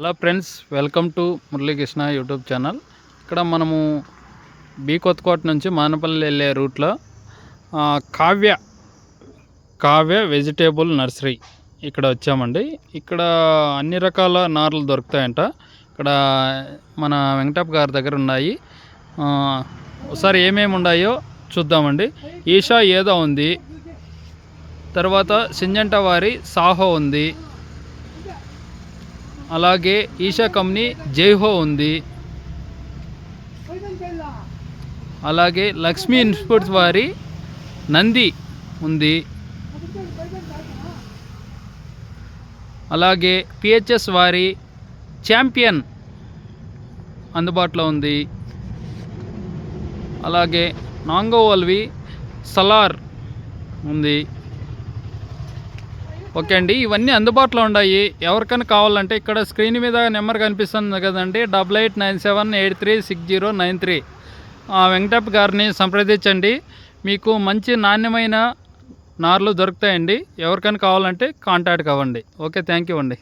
Hello friends welcome to Muralikrishna YouTube channel. ఇక్కడ మనము be Kothakota నుంచి మానపల్లి వెళ్ళే రూట్లో కావ్య కావ్య వెజిటేబుల్ నర్సరీ ఇక్కడ వచ్చామండి. ఇక్కడ అన్ని రకాల నార్లు దొరుకుతాయంట. ఇక్కడ మన వెంకటప్ప గారి దగ్గర ఉన్నాయి. ఒకసారి ఏమేమి ఉన్నాయో చూద్దామండి. ఈషా ఏదో ఉంది తర్వాత సింజంట వారి సాహో ఉంది అలాగే ఈషా కంపెనీ జైహో ఉంది. అలాగే లక్ష్మీ ఇన్స్టిట్యూట్స్ వారి నంది ఉంది. అలాగే పిహెచ్ఎస్ వారి ఛాంపియన్ అందుబాటులో ఉంది. అలాగే నాంగోవల్వి సలార్ ఉంది. ఓకే అండి. ఇవన్నీ అందుబాటులో ఉన్నాయి ఎవరికైనా కావాలంటే ఇక్కడ స్క్రీన్ మీద నెంబర్ కనిపిస్తుంది కదండి. Double eight nine seven eight three six zero nine three. Venkatappa గారిని సంప్రదించండి. మీకు మంచి నాణ్యమైన నార్లు దొరుకుతాయండి. ఎవరికైనా కావాలంటే కాంటాక్ట్ అవ్వండి. ఓకే థ్యాంక్ యూ అండి.